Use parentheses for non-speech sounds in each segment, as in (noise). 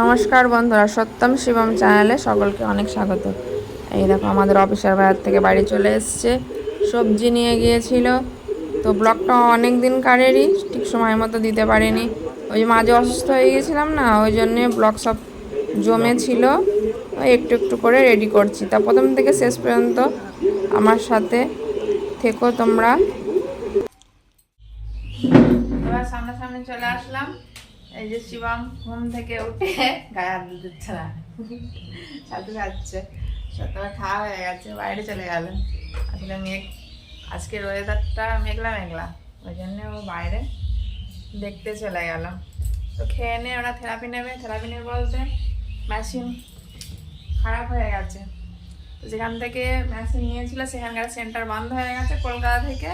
নমস্কার বন্ধুরা, সত্যম শিবম চ্যানেলে সকলকে অনেক স্বাগত। এই দেখো, আমাদের অফিসার বাজার থেকে বাড়ি চলে এসছে। সবজি নিয়ে গিয়েছিল। তো ব্লগটা অনেক দিন কারেরই ঠিক সময় মতো দিতে পারিনি। ওই যে মাঝে অসুস্থ হয়ে গেছিলাম না, ওই জন্যে ব্লগ সব জমে ছিল ওই একটু একটু করে রেডি করছি। তা প্রথম থেকে শেষ পর্যন্ত আমার সাথে থেকো তোমরা। এবার সামনাসামনি চলে আসলাম। এই যে শিবম ঘুম থেকে উঠে গায়ে হাত দিচ্ছে না। সাথে যাচ্ছে সকালে খাওয়া হয়ে গেছে, বাইরে চলে গেল। আসলে মেঘ আজকের ওয়েদারটা মেঘলা মেঘলা। ওই জন্য ও বাইরে দেখতে চলে গেল। তো খেয়ে নিয়ে ওরা থেরাপি নেবে। থেরাপি নেবে বলতে মেশিন খারাপ হয়ে গেছে। তো যেখান থেকে মেশিন নিয়েছিল, সেখানকার সেন্টার বন্ধ হয়ে গেছে। কলকাতা থেকে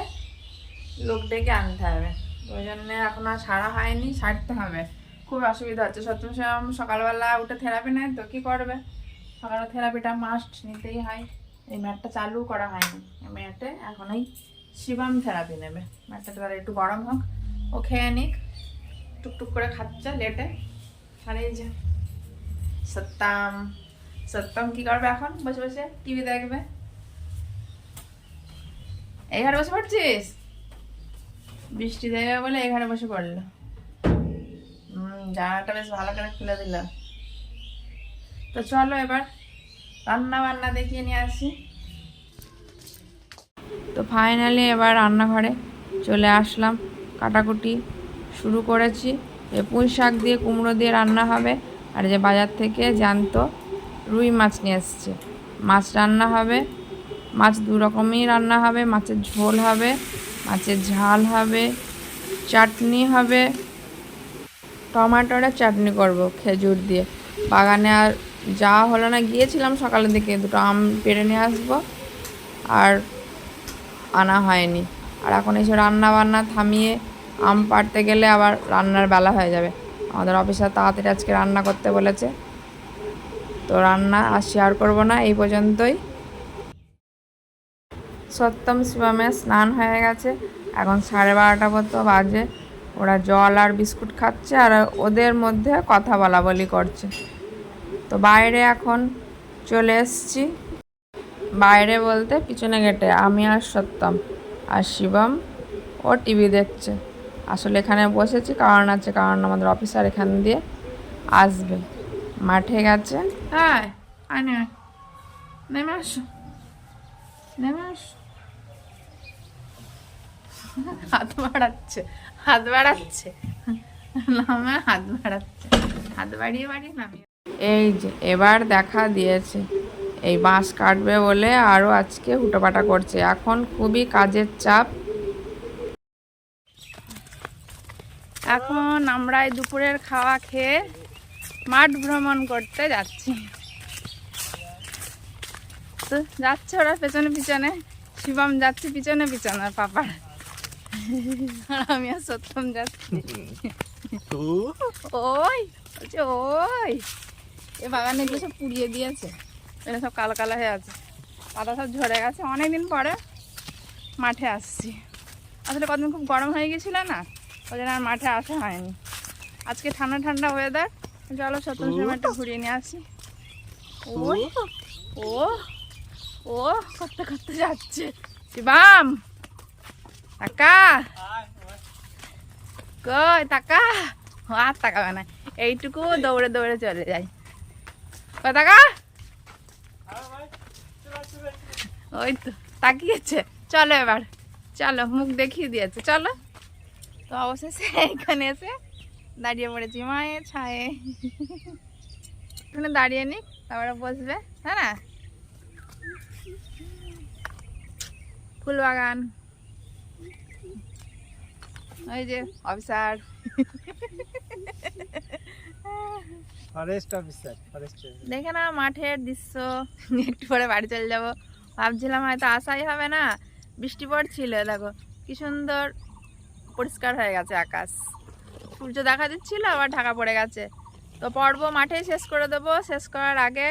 লোক ডেকে আনতে হবে। ওই জন্য এখন আর সারা হয়নি, সারতে হবে। খুব অসুবিধা হচ্ছে সত্যম সকালবেলা উঠে থেরাপি নেয় তো কী করবে? সকালে থেরাপিটা মাস্ট নিতেই হয়। এই ম্যাটটা চালু করা হয়নি। এই ম্যাটে এখন এই শিবাম থেরাপি নেবে। ম্যাটটা তাহলে একটু গরম হোক, ও খেয়ে নিক। টুকটুক করে খাচ্ছে লেটে। আর যে। সত্যাম, সত্যম কি করবে এখন? বসে বসে টিভি দেখবে। এই ঘরে বসে পড়ছিস? বৃষ্টি দেবে বলে এখানে বসে পড়ল। জানাটা বেশ ভালো করে খুলে দিল। তো চলো এবার রান্না বান্না দেখিয়ে নিয়ে আসি। তো ফাইনালি এবার রান্নাঘরে চলে আসলাম। কাটাকুটি শুরু করেছি। এ পুঁই শাক দিয়ে কুমড়ো দিয়ে রান্না হবে। আর যে বাজার থেকে জ্যান্ত রুই মাছ নিয়ে এসছে। মাছ রান্না হবে। মাছ দু রকমই রান্না হবে। মাছের ঝোল হবে। মাছের ঝাল হবে, চাটনি হবে। টমাটোরের চাটনি করব খেজুর দিয়ে। বাগানে আর যাওয়া হলো না, গিয়েছিলাম সকালের দিকে, দুটো আম পেড়ে নিয়ে আসব। আর আনা হয়নি। আর এখন এসে রান্না বান্না থামিয়ে আম পাড়তে গেলে আবার রান্নার বেলা হয়ে যাবে। আমাদের অফিসার তাড়াতাড়ি আজকে রান্না করতে বলেছে। তো রান্না আর শেয়ার করব না, এই পর্যন্তই। সত্যম শিবমের স্নান হয়ে গেছে। এখন সাড়ে বারোটা মতো বাজে। ওরা জল আর বিস্কুট খাচ্ছে আর ওদের মধ্যে কথা বলা বলি করছে। তো বাইরে এখন চলে এসছি। বাইরে বলতে পিছনে গেটে আমি আর সত্যম আর শিবম ও টিভি দেখছে। আসলে এখানে বসেছি, কারণ আছে, কারণ আমাদের অফিসার এখান দিয়ে আসবে। মাঠে গেছে। হ্যাঁ নেমে আসো। নেমে আসো। হাত বাড়াচ্ছে হাত বাড়াচ্ছে। নামে হাত বাড়াচ্ছে হাত বাড়িয়ে বাড়িয়ে নামিয়ে। এই যে এবার দেখা দিয়েছে। এই বাঁশ কাটবে বলে আরও আজকে হুটোপাটা করছে। এখন খুবই কাজের চাপ। এখন আমরা এই দুপুরের খাওয়া খেয়ে মাঠ ভ্রমণ করতে যাচ্ছি। তো যাচ্ছে ওরা পেছনে পিছনে শিবম যাচ্ছে পিছনে পিছনে পাপার। আর আমি আর সত্যম যাচ্ছি। ওই বলছে ওই। এ বাগানে এগুলো সব পুড়িয়ে দিয়েছে। এটা সব কালো কালো হয়ে আছে। পাতা সব ঝরে গেছে। অনেকদিন পরে মাঠে আসছি। আসলে কদিন খুব গরম হয়ে গেছিল না ওই জন্য আর মাঠে আসা হয়নি। আজকে ঠান্ডা ঠান্ডা ওয়েদার চলো সত্যম সময় একটু ঘুরিয়ে নিয়ে আসি। ওই ও ও করতে করতে যাচ্ছে। শিবাম! টাকা কই টাকা ও, আর তাকাবে না। এইটুকু দৌড়ে দৌড়ে চলে যাই কই টাকা ওই তো, তাকিয়েছে। চলো এবার। চলো, মুখ দেখিয়ে দিয়েছে। চলো। তো অবশেষে এখানে এসে দাঁড়িয়ে পড়েছি। মায়ের ছায়ে। এখানে দাঁড়িয়ে নিক, তারপরে বসবে। তাই না? ফুল বাগান। ওই যে অফিসার ফরেস্ট অফিসার ফরেস্ট দেখে না মাঠের দৃশ্য। একটু পরে বাড়ি চলে যাব। ভাবছিলাম হয়তো আসাই হবে না। বৃষ্টি পড়ছিল দেখো। কি সুন্দর পরিষ্কার হয়ে গেছে আকাশ। সূর্য দেখা দিচ্ছিল আবার ঢাকা পড়ে গেছে। তো পর্ব মাঠেই শেষ করে দেবো। শেষ করার আগে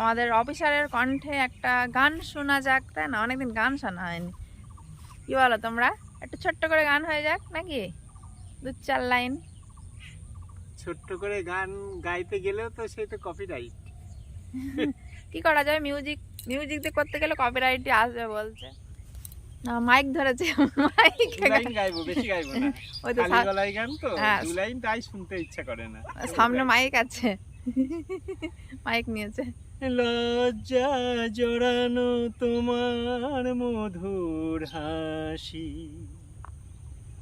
আমাদের অফিসারের কণ্ঠে একটা গান শোনা যাক তাই না? অনেকদিন গান শোনা হয়নি। কি বলো তোমরা? একটু ছোট্ট করে গান হয়ে যাক নাকি? দু চার লাইন। ছোট্ট করে গান গাইতে গেলেও তো সেই তো কপিরাইট কি করা যায়? মিউজিক মিউজিক দিয়ে করতে গেলে কপিরাইটই আসবে বলছে। না মাইক ধরেছে। মাইক গাইবো বেশি গাইবো না। (laughs) ওই তো খালি গলায় গান তো হ্যাঁ। দু লাইন তাই শুনতে ইচ্ছা করে না। সামনে মাইক আছে। (laughs) মাইক নিয়েছে। লজ্জা জড়ানো তোমার মধুর হাসি।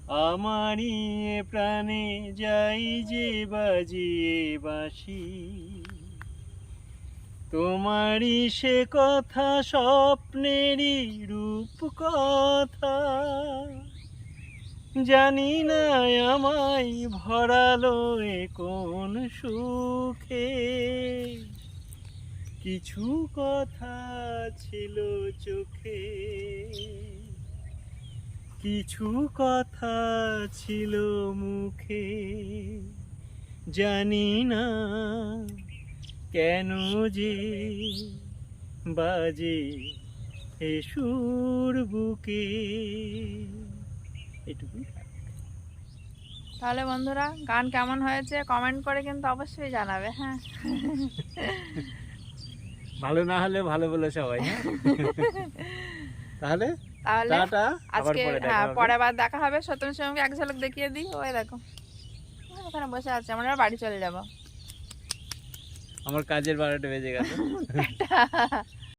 আমারই প্রাণে যাই যে বাজিয়ে বাসি তোমারই সে কথা স্বপ্নেরই রূপ কথা। জানি না আমায় ভরালো এ কোন সুখে। কিছু কথা ছিল চোখে। কিছু কথা ছিল মুখে। জানি না কেন যে বাজে এ সুর বুকে। এটুকুই তাহলে বন্ধুরা, গান কেমন হয়েছে কমেন্ট করে কিন্তু অবশ্যই জানাবে হ্যাঁ। ভালো না হলে ভালো বলে সবাই হ্যাঁ? (laughs) তাহলে তাহলে টাটা আজকে পরে আবার হ্যাঁ পরে আবার দেখা হবে। সত্যম সঙ্গে এক ঝলক দেখিয়ে দিই ওই দেখো। ওখানে বসে আছে আমরা বাড়ি চলে যাব। আমার কাজের বারোটা বেজে গেল। (laughs)